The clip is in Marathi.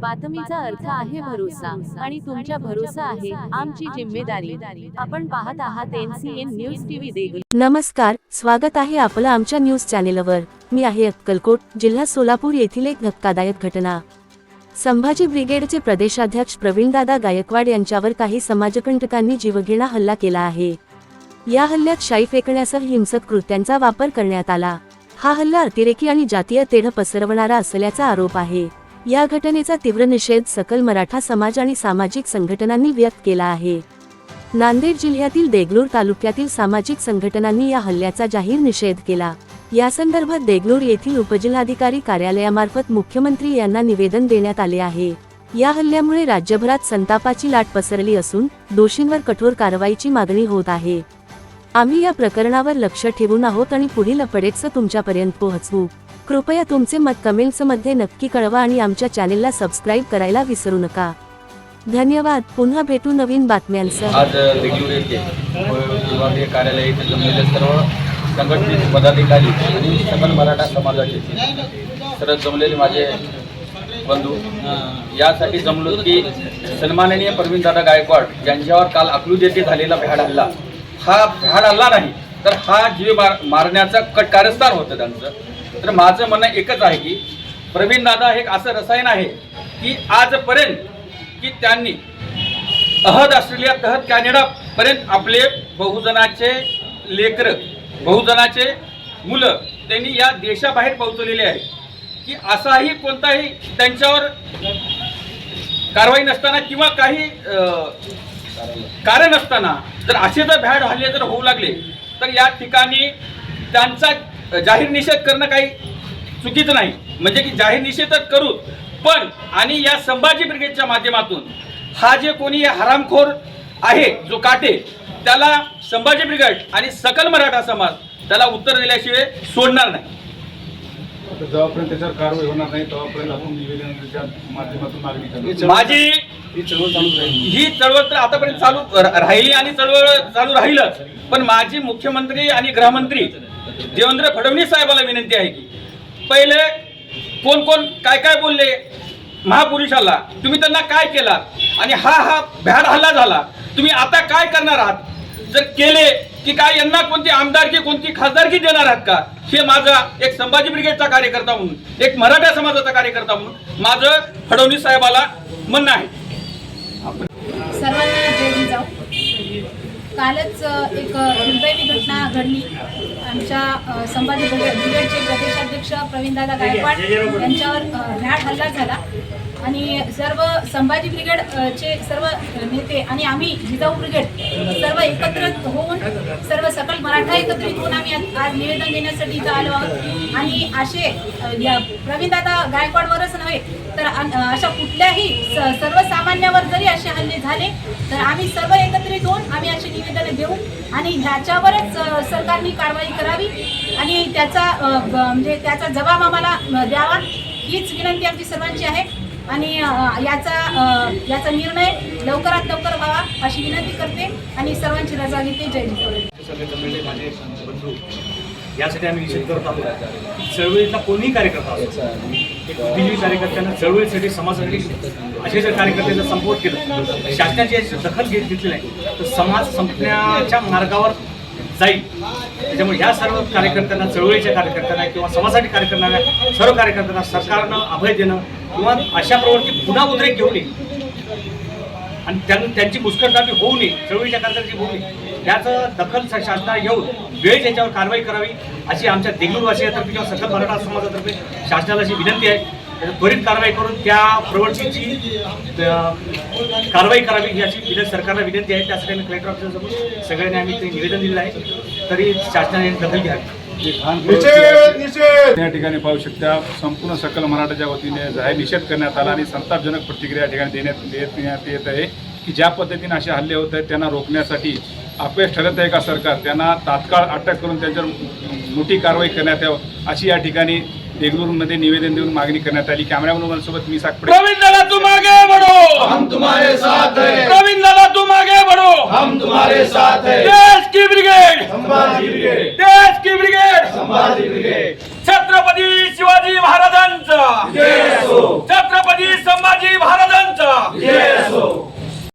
बातमीचा अर्थ आहे भरोसा आणि तुमच्या भरोसा आहे आमची जिम्मेदारी. आपण पाहत आहात एनसीएन न्यूज टीव्ही देगलूर नमस्कार स्वागत आहे आपलं आमच्या न्यूज चॅनेलवर. मी आहे अक्कलकोट जिल्हा सोलापूर येथील एक धक्कादायक घटना. संभाजी ब्रिगेडचे प्रदेशाध्यक्ष प्रवीणदादा गायकवाड यांच्यावर काही समाजकंटकांनी जीवघेणा हल्ला केला आहे. या हल्ल्यात शाई फेकण्यासह हिंसक कृत्यांचा वापर करण्यात आला. हा हल्ला अतिरेकी आणि जातीय तेढ पसरवणारा असल्याचा आरोप आहे. या घटनेचा तीव्र निषेध सकल मराठा समाज आणि सामाजिक संघटनांनी व्यक्त केला आहे. नांदेड जिल्ह्यातील देगलूर तालुक्यातील सामाजिक संघटनांनी या हल्ल्याचा जाहीर निषेध केला. या संदर्भात देगलूर येथील उपजिल्हाधिकारी कार्यालयामार्फत मुख्यमंत्री यांना निवेदन देण्यात आले आहे. या हल्ल्यामुळे राज्यभरात संतापाची लाट पसरली असून दोषींवर कठोर कारवाईची मागणी होत आहे. आम्ही या प्रकरणावर लक्ष ठेवून आहोत आणि पुढील अपडेट्स तुमच्यापर्यंत पोहोचवू. कृपया तुमचे मत कमेंट्समध्ये नक्की कळवा आणि आमच्या चॅनेलला सबस्क्राईब करायला विसरू नका. धन्यवाद. पुन्हा भेटू नवीन बातम्यांसह. आज देगलूर येथे विभागीय कार्यालय येथे जमलेले सर्व संघटनेचे पदाधिकारी आणि सकल मराठा समाजाचे सर्व जमलेले माझे बंधू यासाठी जमलो की सन्माननीय प्रवीणदादा गायकवाड यांच्यावर काल अकलूज येथे झालेला भ्याड हल्ला. हा भ्याड हल्ला नाही तर हा जीव मार मारण्याचं कट कारस्थान होतं त्यांचं. तर माझं म्हणणं एकच आहे की प्रवीणदादा हे एक असं रसायन आहे की आजपर्यंत की त्यांनी अहद ऑस्ट्रेलिया तहत कॅनडापर्यंत आपले बहुजनाचे लेकर बहुजनाचे मुलं त्यांनी या देशाबाहेर पोहोचवलेले आहे की असाही कोणताही त्यांच्यावर कारवाई नसताना किंवा काही कारण असताना जर असे जर भ्याड हल्ले जर होऊ लागले तर या ठिकाणी त्यांचा जाहीर निषेध करणं काही चुकीचं नाही. म्हणजे की जाहीर निषेध तर करू पण आणि या संभाजी ब्रिगेडच्या माध्यमातून हा जे कोणी हरामखोर आहे जो काटे त्याला संभाजी ब्रिगेड आणि सकल मराठा समाज त्याला उत्तर दिल्याशिवाय सोडणार नाही. तर जेव्हापर्यंत त्याच्यावर कारवाई होणार नाही तेव्हापर्यंत आपण निवेदनाच्या माध्यमातून मागणी माझी ही चळवळ तर आतापर्यंत चालू राहिली आणि चळवळ चालू राहीलच. पण माझी मुख्यमंत्री आणि गृहमंत्री देवेंद्र फडणवीस साहेबाला विनंती आहे की पहिले कोण कोण काय काय बोलले महापुरुषाला तुम्ही त्यांना काय केला? आणि हा हा भ्याड हल्ला झाला. तुम्ही आता काय करणार आहात? जर केले की काय यांना कोणती आमदारकी कोणती खासदारकी देणार आहात का? हे माझा एक संभाजी ब्रिगेडचा कार्यकर्ता म्हणून एक मराठा समाजाचा कार्यकर्ता म्हणून माझं फडणवीस साहेबाला म्हणणं आहे. सर्वांना जय जिजाऊ कालच एक दुर्दैवी घटना घडली. आमच्या संभाजी ब्रिगेडचे प्रदेशाध्यक्ष प्रवीणदादा गायकवाड यांच्यावर अ, भ्याड हल्ला झाला. आणि सर्व संभाजी ब्रिगेड चे सर्व नेते आणि आम्ही जिजाऊ ब्रिगेड सर्व एकत्र होऊन सर्व सकल मराठा एकत्रित होऊन आम्ही आज निवेदन देण्यासाठी इथं आलो आहोत. आणि असे अ, या प्रवीणदादा गायकवाडवरच नव्हे तर अन- अशा कुठल्याही स- सर्वसामान्यावर जरी असे हल्ले झाले तर आम्ही सर्व एकत्रित होऊन आम्ही असे निवेदन देऊ आणि ह्याच्यावरच सरकारने कारवाई करावी आणि त्याचा म्हणजे त्याचा जबाब आम्हाला द्यावा हीच विनंती आमची सर्वांची आहे. आणि याचा याचा निर्णय लवकरात लवकर व्हावा अशी विनंती करते आणि सर्वांची रजा घेते. जय जिजाऊ. माझे बंधू यासाठी आम्ही निषेध करत आहोत चळवळीतला कोणीही कार्यकर्ता एक बुद्धिजीवी कार्यकर्त्यांना चळवळीसाठी समाजासाठी असे जर कार्यकर्त्यांना संपोर्ट केलं शासनाची याची दखल घेत घेतली नाही तर समाज संपण्याच्या मार्गावर जाईल. त्याच्यामुळे ह्या सर्व कार्यकर्त्यांना चळवळीच्या कार्यकर्त्यांना किंवा समाजासाठी कार्यकर्त्यांना सर्व कार्यकर्त्यांना सरकारनं अभय देणं किंवा अशा प्रवृत्ती पुन्हा उद्रेक घेऊ नये. आणि त्यां त्यांची मुस्कटदाबी होऊ नये. चळवळीच्या कार्यकर्त्यांची होऊ नये. त्याचं दखल शासना घेऊन वेळ याच्यावर कारवाई करावी अशी आमच्या देगलूरवासियातर्फे किंवा सकल मराठा समाजातर्फे शासनाला अशी विनंती आहे. त्याची त्वरित कारवाई करून त्या प्रवृत्तीची कारवाई करावी याची विनंती सरकारला विनंती आहे. त्यासाठी आम्ही कलेक्टर ऑफिसरसमोर सगळ्यांनी आम्ही ते निवेदन दिलेलं आहे. तरी शासनाने दखल घ्यावी. जे घाण या ठिकाणी पाहू शकता संपूर्ण सकल मराठाच्या वतीने जाहीर निषेध करण्यात आला आणि संतापजनक प्रतिक्रिया या ठिकाणी देण्यात देत देण्यात येत आहे की ज्या पद्धतीने असे हल्ले होत आहेत त्यांना रोखण्यासाठी अपयश ठरत आहे का सरकार? त्यांना तात्काळ अटक करून त्यांच्यावर मोठी कारवाई करण्यात यावं अशी या ठिकाणी देगलूरमध्ये निवेदन देऊन मागणी करण्यात आली. कॅमेरामॅन सोबत मी साकपडे प्रवीण दादा तुम आगे बढ़ो हम तुम्हारे साथ हैं। प्रवीण दादा तुम आगे बढ़ो हम तुम्हारे साथ हैं। देश की ब्रिगेड! संभाजी ब्रिगेड। देश की ब्रिगेड! छत्रपती शिवाजी महाराजांचा. छत्रपती संभाजी महाराज